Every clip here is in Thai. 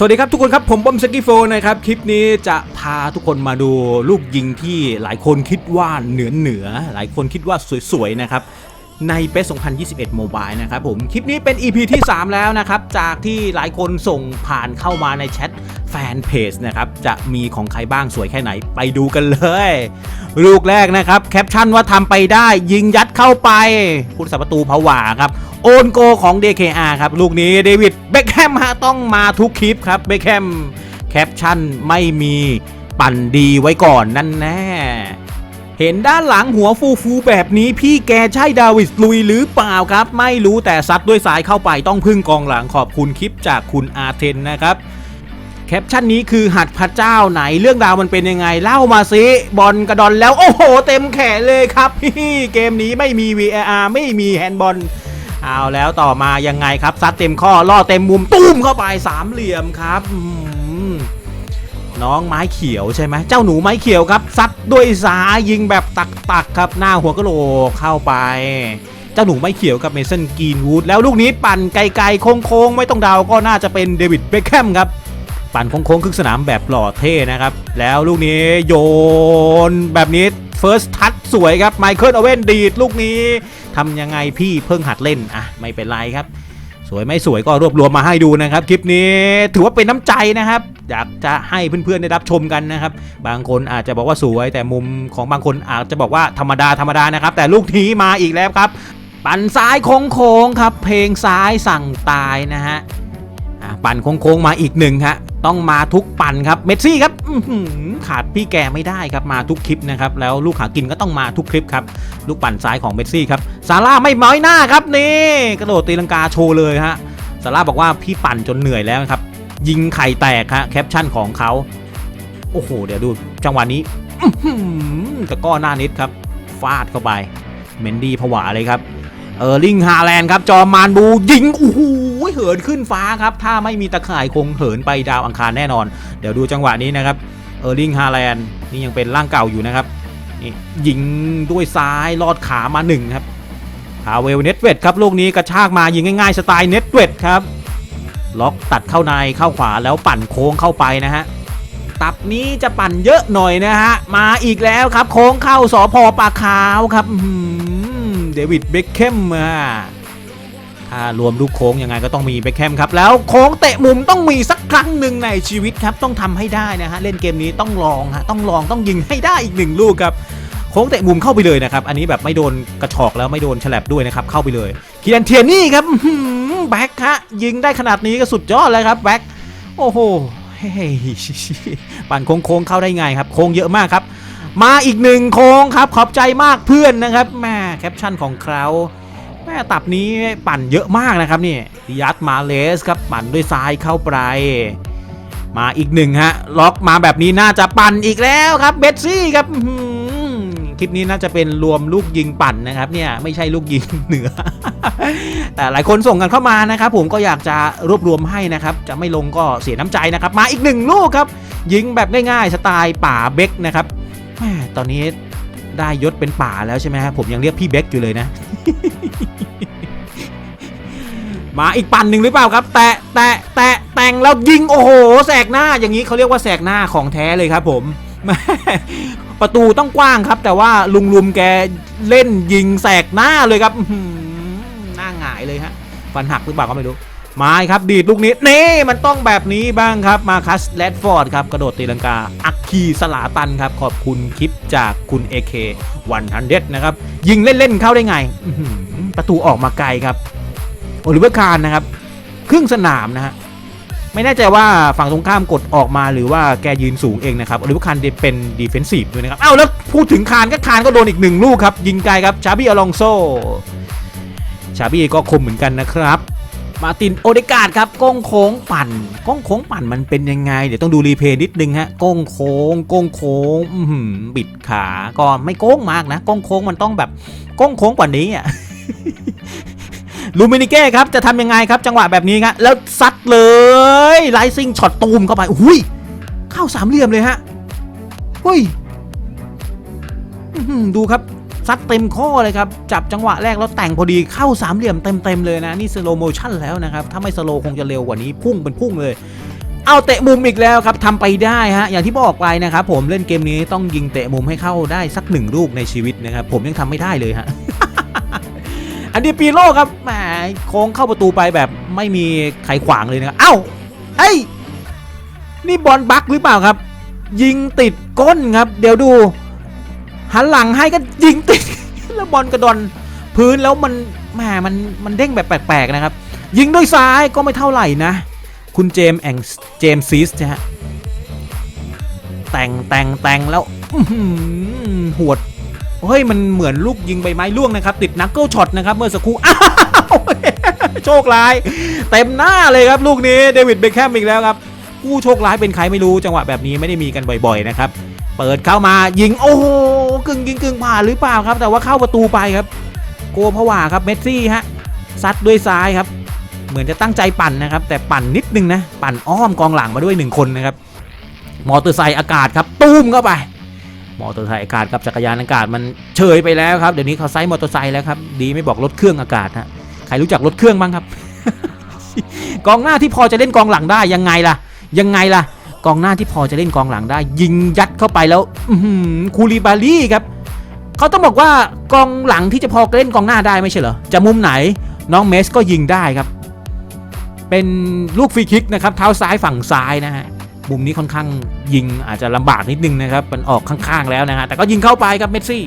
สวัสดีครับทุกคนครับผมบอมสกิโฟนะครับ คลิปนี้จะพาทุกคนมาดูลูกยิงที่หลายคนคิดว่าเหนือเหนือ หลายคนคิดว่าสวยๆนะครับ ในเปส2021โมบายนะครับผม คลิปนี้เป็น EP ที่ 3 แล้วนะครับ จากที่หลายคนส่งผ่านเข้ามาในแชทแฟนเพจนะครับ จะมีของใครบ้างสวยแค่ไหนไปดูกันเลย ลูกแรกนะครับ แคปชั่นว่าทำไปได้ยิงยัดเข้าไปผู้รัประตูผวาครับ โอนโกของ DKR ครับ ลูกนี้เดวิดเบคแฮมฮะต้องมาทุกคลิปครับเบคแฮมแคปชั่นไม่มีปั่นดีไว้ก่อนนั่นแน่ เห็นด้านหลังหัวฟูฟูแบบนี้พี่แกใช่ดาวิสลุยหรือเปล่าครับ ไม่รู้แต่ซัดด้วยสายเข้าไปต้องพึ่งกองหลังขอบคุณคลิปจากคุณอาเทนนะครับแคปชั่นนี้คือหัดพระเจ้าไหนเรื่องราวมันเป็นยังไง เล่ามาสิบอลกระดอนแล้ว โอ้โห เต็มแขนเลยครับพี่เกมนี้ไม่มี VAR ไม่มีแฮนด์บอลเอาแล้วต่อมายังไงครับซัดเต็มข้อล่อเต็มมุมตุ้มเข้าไปสามเหลี่ยมครับ น้องไม้เขียวใช่ไหมเจ้าหนูไม้เขียวครับซัดด้วยซ้ายยิงแบบตักๆครับหน้าหัวกะโหลกเข้าไป เจ้าหนูไม้เขียวกับเมสันกรีนวูดแล้วลูกนี้ปั่นไกลๆโค้งๆไม่ต้องเดาก็น่าจะเป็นเดวิดเบคแฮมครับปั่นโค้งๆครึ่งสนามแบบหล่อเท่นะครับ แล้วลูกนี้โยนแบบนี้เฟิร์สทัชสวยครับไมเคิลโอเว่นดีดลูกนี้ทำยังไงพี่เพิ่งหัดเล่นอะไม่เป็นไรครับ สวยไม่สวยก็รวบรวมมาให้ดูนะครับ คลิปนี้ถือว่าเป็นน้ำใจนะครับ อยากจะให้เพื่อนๆได้รับชมกันนะครับ บางคนอาจจะบอกว่าสวย แต่มุมของบางคนอาจจะบอกว่าธรรมดาธรรมดานะครับ แต่ลูกนี้มาอีกแล้วครับ ปั่นซ้ายโค้งๆครับ เพลงซ้ายสั่งตายนะฮะปั่นโค้งๆมาอีกหนึ่งฮะต้องมาทุกปั่นครับเมสซี่ครับขาดพี่แกไม่ได้ครับมาทุกคลิปนะครับแล้วลูกหากินก็ต้องมาทุกคลิปครับลูกปั่นซ้ายของเมสซี่ครับซาร่าไม่ม้อยหน้าครับนี่กระโดดตีลังกาโชว์เลยฮะซาร่าบอกว่าพี่ปั่นจนเหนื่อยแล้วครับ ยิงไข่แตกฮะแคปชั่นของเขาโอ้โห เดี๋ยวดูจังหวะนี้ตะก้อหน้านิดครับ ฟาดเข้าไป เมนดี้ผวาเลยครับ เออร์ลิงฮาแลนด์ครับ จอมมานบูยิงโอ้โหเหินขึ้นฟ้าครับ ถ้าไม่มีตะข่ายคงเหินไปดาวอังคารแน่นอน เดี๋ยวดูจังหวะนี้นะครับ เออร์ลิงฮาแลนด์นี่ยังเป็นร่างเก่าอยู่นะครับนี่ยิงด้วยซ้ายลอดขามาหนึ่งครับพาเวลเน็ตเวดครับลูกนี้กระชากมายิงง่ายๆสไตล์เน็ตเวดครับ ล็อกตัดเข้าในเข้าขวาแล้วปั่นโค้งเข้าไปนะฮะตับนี้จะปั่นเยอะหน่อยนะฮะ มาอีกแล้วครับ โค้งเข้าสอพอปากขาวครับเดวิดเบคแฮมมาถ้ารวมลูกโค้งยังไงก็ต้องมีเบคแฮมครับ แล้วโค้งเตะมุมต้องมีสักครั้งหนึ่งในชีวิตครับ ต้องทำให้ได้นะฮะ เล่นเกมนี้ต้องลองฮะต้องลองต้องยิงให้ได้อีกหนึ่งลูกครับ โค้งเตะมุมเข้าไปเลยนะครับ อันนี้แบบไม่โดนกระชอกแล้วไม่โดนฉลับด้วยนะครับเข้าไปเลย คียนเทียนี่ครับแบ็คฮะยิงได้ขนาดนี้ก็สุดยอดเลยครับแบ็คโอ้โหเฮ้ยปั่นโค้งเข้าได้ไงครับโค้งเยอะมากครับ มาอีกหนึ่งโค้งครับขอบใจมากเพื่อนนะครับแม่แคปชั่นของเขาแม่ตับนี้ปั่นเยอะมากนะครับนี่ยัตมาเลสครับปั่นด้วยซ้ายเข้าไปมาอีกหนึ่งฮะล็อกมาแบบนี้น่าจะปั่นอีกแล้วครับเบสซี่ครับคลิปนี้น่าจะเป็นรวมลูกยิงปั่นนะครับเนี่ยไม่ใช่ลูกยิงเหนือ แต่หลายคนส่งกันเข้ามานะครับผมก็อยากจะรวบรวมให้นะครับ จะไม่ลงก็เสียน้ำใจนะครับ มาอีกหนึ่งลูกครับ ยิงแบบง่ายๆ สไตล์ป่าเบกนะครับแมตอนนี้ได้ยศเป็นป่าแล้วใช่ไหมครับผมยังเรียกพี่เบกอยู่เลยนะ มาอีกปั่นหนึ่งหรือเปล่าครับ แตะแตะแตะแต่งแล้วยิงโอ้โหแสกหน้าอย่างนี้เขาเรียกว่าแสกหน้าของแท้เลยครับ ผมประตูต้องกว้างครับ แต่ว่าลุงลุมแกเล่นยิงแสกหน้าเลยครับ เลยฮะ ฟันหักหรือเปล่าก็ไม่รู้ มาครับดีดลูกนี้นี่มันต้องแบบนี้บ้างครับ มาคัสแรดฟอร์ดครับ กระโดดตีลังกา อักคีสลาตันครับ ขอบคุณคลิปจากคุณ AK วันทันเดนะครับ ยิงเล่นๆเข้าได้ไง ประตูออกมาไกลครับ โอลิเวอร์คารนะครับ ครึ่งสนามนะฮะไม่แน่ใจว่าฝั่งตรงข้ามกดออกมาหรือว่าแกยืนสูงเองนะครับโอลิเวอร์คารเป็นดีเฟนซีฟด้วยนะครับ เอ้าแล้วพูดถึงคานก็คานก็โดนอีกหนึ่งลูกครับ ยิงไกลครับชาบี้อลองโซ ชาบี้ก็คมเหมือนกันนะครับมาตินโอเดกาดครับก้งโค้งปั่นก้งโค้งปั่นมันเป็นยังไง เดี๋ยวต้องดูรีเพย์นิดนึงฮะก้งโค้งก้งโค้งบิดขาก็ไม่โค้งมากนะก้งโค้งมันต้องแบบก้งโค้งกว่านี้อะลูมินิเก้ครับจะทำยังไงครับ จังหวะแบบนี้ครับแล้วซัดเลยไลซิงช็อตตูมเข้าไปอุ้ยเข้าสามเหลี่ยมเลยฮะหุ้ยดูครับ ซัดเต็มข้อเลยครับ จับจังหวะแรกแล้วแต่งพอดีเข้าสามเหลี่ยมเต็มๆเลยนะ นี่สโลโมชั่นแล้วนะครับ ถ้าไม่สโลคงจะเร็วกว่านี้พุ่งเป็นพุ่งเลยเอาเตะมุมอีกแล้วครับทำไปได้ฮะอย่างที่บอกไปนะครับผมเล่นเกมนี้ต้องยิงเตะมุมให้เข้าได้สักหนึ่งลูกในชีวิตนะครับผมยังทำไม่ได้เลยฮะอันนี้ปีโลครับแหมโค้งเข้าประตูไปแบบไม่มีใครขวางเลยนะเอ้าเฮ้ยนี่บอลบักหรือเปล่าครับ ยิงติดก้นครับ เดี๋ยวดู หันหลังให้ก็ยิงติดแล้วบอลกระดอนพื้นแล้วมันแหมมันมันเด้งแบบแปลกๆนะครับ ยิงด้วยซ้ายก็ไม่เท่าไหร่นะ คุณเจมส์แองเจมซีสนะฮะแต่งแต่งแต่งแล้วอื้อหือหวดเฮ้ยมันเหมือนลูกยิงใบไม้ล่วงนะครับ ติดนักเกิลช็อตนะครับ เมื่อสักครู่อ้าวโชคร้าย เต็มหน้าเลยครับลูกนี้เดวิดเบคแฮมอีกแล้วครับ ผู้โชคร้ายเป็นใครไม่รู้จังหวะแบบนี้ไม่ได้มีกันบ่อยๆนะครับ เปิดเข้ามายิงโอ้โหกึ่งยิงกึ่งผ่านหรือเปล่าครับ แต่ว่าเข้าประตูไปครับ โกผวาครับเมสซี่ฮะซัดด้วยซ้ายครับ เหมือนจะตั้งใจปั่นนะครับ แต่ปั่นนิดนึงนะ ปั่นอ้อมกองหลังมาด้วยหนึ่งคนนะครับ มอเตอร์ไซค์อากาศครับตุ้มเข้าไป มอเตอร์ไซค์อากาศกับจักรยานอากาศมันเฉยไปแล้วครับเดี๋ยวนี้เขาไซส์มอเตอร์ไซค์แล้วครับดีไม่บอกรถเครื่องอากาศฮะใครรู้จักรถเครื่องบ้างครับ กองหน้าที่พอจะเล่นกองหลังได้ยังไงล่ะ ยังไงล่ะ กองหน้าที่พอจะเล่นกองหลังได้ ยิงยัดเข้าไปแล้วคูลิบาลีครับเขาต้องบอกว่ากองหลังที่จะพอเล่นกองหน้าได้ไม่ใช่เหรอจะมุมไหนน้องเมสก็ยิงได้ครับ เป็นลูกฟรีคิกนะครับเท้าซ้ายฝั่งซ้ายนะฮะมุมนี้ค่อนข้างยิงอาจจะลำบากนิดนึงนะครับมันออกข้างๆแล้วนะฮะแต่ก็ยิงเข้าไปครับเมสซี่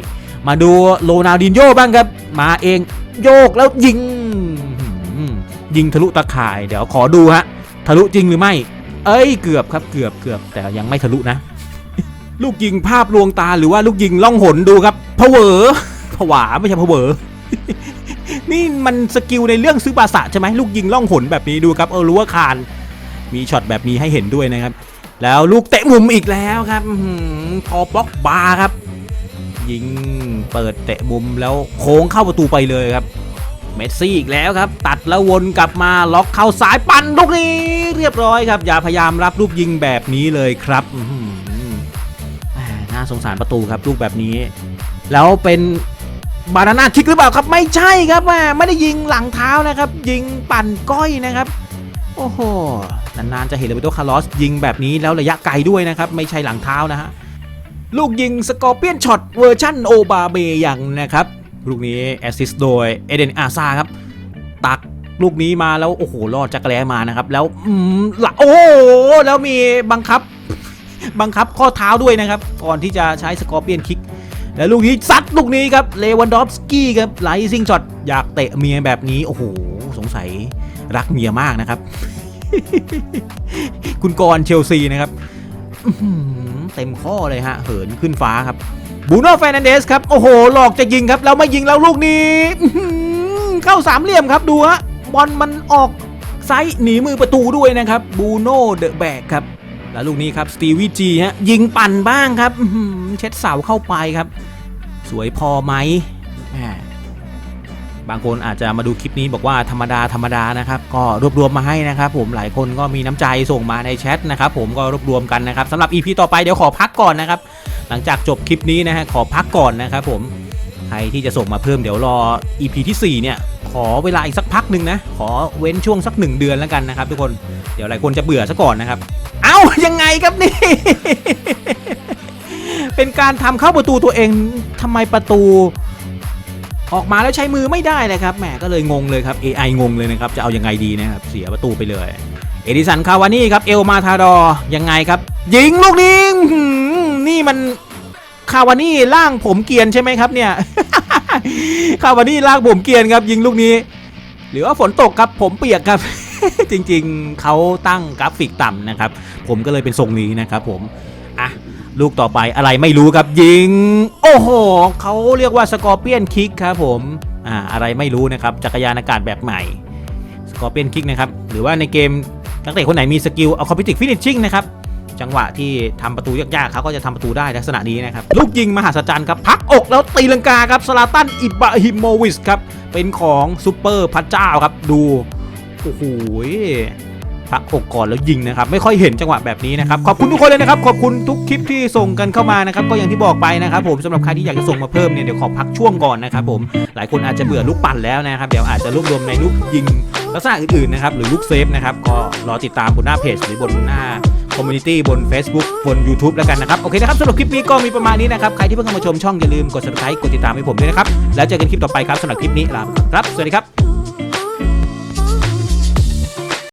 มาดูโรนัลดินโญ่บ้างครับ มาเองโยกแล้วยิง ยิงทะลุตะข่าย เดี๋ยวขอดูฮะ ทะลุจริงหรือไม่ เอ้ยเกือบครับเกือบเกือบแต่ยังไม่ทะลุนะ ลูกยิงภาพลวงตาหรือว่าลูกยิงล่องหนดูครับผวอผวาไม่ใช่ผวอนี่มันสกิลในเรื่องซื้อบาสะใช่ไหมลูกยิงล่องหนแบบนี้ดูครับเออรู้ว่าคานมีช็อตแบบนี้ให้เห็นด้วยนะครับ แล้วลูกเตะมุมอีกแล้วครับอื้อหือพอบล็อกบาครับ ยิงเปิดเตะมุมแล้วโค้งเข้าประตูไปเลยครับ เมสซี่อีกแล้วครับ ตัดแล้ววนกลับมาล็อกเข้าสายปั่นลูกนี้เรียบร้อยครับ อย่าพยายามรับลูกยิงแบบนี้เลยครับน่าสงสารประตูครับลูกแบบนี้ แล้วเป็นบานาน่าคิกหรือเปล่าครับ ไม่ใช่ครับไม่ได้ยิงหลังเท้านะครับ ยิงปั่นก้อยนะครับ โอ้โหนานๆจะเห็นเลเบโตคาร์ลอสยิงแบบนี้แล้วระยะไกลด้วยนะครับ ไม่ใช่หลังเท้านะฮะลูกยิงสกอร์เปียนช็อตเวอร์ชั่นโอบาเบยังนะครับ ลูกนี้แอสซิสโดยเอเดนอาซาครับ ตักลูกนี้มาแล้วโอ้โหรอดจักรแลมานะครับ แล้วอืมละโอ้โหแล้วมีบังคับ บังคับข้อเท้าด้วยนะครับ ก่อนที่จะใช้สกอร์เปียนคิก แล้วลูกนี้ซัดลูกนี้ครับเลวันดอฟสกี้ครับไลซิงช็อตอยากเตะเมียแบบนี้โอ้โหสงสัยรักเมียมากนะครับ คุณกรเชลซีนะครับเต็มข้อเลยฮะเหินขึ้นฟ้าครับ บูโน่แฟรนันเดสครับโอ้โหหลอกจะยิงครับแล้วไม่ยิงแล้วลูกนี้เข้าสามเหลี่ยมครับดูฮะบอลมันออกไซส์หนีมือประตูด้วยนะครับบูโน่เดอะแบกครับแล้วลูกนี้ครับสตีวีจีฮะยิงปั่นบ้างครับเช็ดเสาเข้าไปครับ สวยพอไหมแหม บางคนอาจจะมาดูคลิปนี้บอกว่าธรรมดาธรรมดานะครับก็รวบรวมมาให้นะครับผมหลายคนก็มีน้ำใจส่งมาในแชทนะครับผมก็รวบรวมกันนะครับสำหรับ EP ต่อไปเดี๋ยวขอพักก่อนนะครับหลังจากจบคลิปนี้นะฮะขอพักก่อนนะครับผมใครที่จะส่งมาเพิ่มเดี๋ยวรอ EP ที่4เนี่ยขอเวลาอีกสักพักหนึ่งนะ ขอเว้นช่วงสักหนึ่งเดือนแล้วกันนะครับ ทุกคนเดี๋ยวหลายคนจะเบื่อซะก่อนนะครับ เอ้ายังไงครับนี่ เป็นการทำเข้าประตูตัวเองทำไมประตู ออกมาแล้วใช้มือไม่ได้นะครับแหมก็เลยงงเลยครับ AI งงเลยนะครับจะเอายังไงดีนะครับเสียประตูไปเลย เอดิสันคาวานี่ครับเอลมาทาดอร์ยังไงครับ ยิงลูกนี้นี่มันคาวานี่ล่างผมเกียนใช่ไหมครับเนี่ยคาวานี่ล่างผมเกียนครับ ยิงลูกนี้ หรือว่าฝนตกครับผมเปียกครับ จริงๆเขาตั้งกราฟิกต่ำนะครับ ผมก็เลยเป็นทรงนี้นะครับผม ลูกต่อไปอะไรไม่รู้ครับยิง โอ้โหเขาเรียกว่าสกอร์เปียนคิกครับผมอ่าอะไรไม่รู้นะครับจักรยานอากาศแบบใหม่สกอร์เปียนคิกนะครับหรือว่าในเกมนักเตะคนไหนมีสกิลเอาคอมพิวติกฟินิชชิ่งนะครับจังหวะที่ทำประตูยากๆเขาก็จะทำประตูได้ลักษณะนี้นะครับ ลูกยิงมหาศจรรย์ครับ พักอกแล้วตีลังกาครับสลาตันอิบราฮิโมวิชครับ เป็นของซูเปอร์พระเจ้าครับดู โอ้โห พักอกก่อนแล้วยิงนะครับ ไม่ค่อยเห็นจังหวะแบบนี้นะครับ ขอบคุณทุกคนเลยนะครับ ขอบคุณทุกคลิปที่ส่งกันเข้ามานะครับ ก็อย่างที่บอกไปนะครับผมสำหรับใครที่อยากจะส่งมาเพิ่มเนี่ยเดี๋ยวขอพักช่วงก่อนนะครับผม หลายคนอาจจะเบื่อลูกปั่นแล้วนะครับ เดี๋ยวอาจจะรวบรวมในลูกยิงลักษณะอื่นๆนะครับ หรือลูกเซฟนะครับ ก็รอติดตามบนหน้าเพจหรือบนหน้าคอมมูนิตี้บน Facebook บน YouTube แล้วกันนะครับ โอเคนะครับสำหรับคลิปนี้ก็มีประมาณนี้นะครับ ใครที่เพิ่งเข้ามาชมช่องอย่าลืมกด subscribe กดติดตามให้ผมด้วยนะครับ แล้วเจอกันคลิปต่อไปครับสำหรับคลิปนี้ลาไปก่อนครับ สวัสดีครับ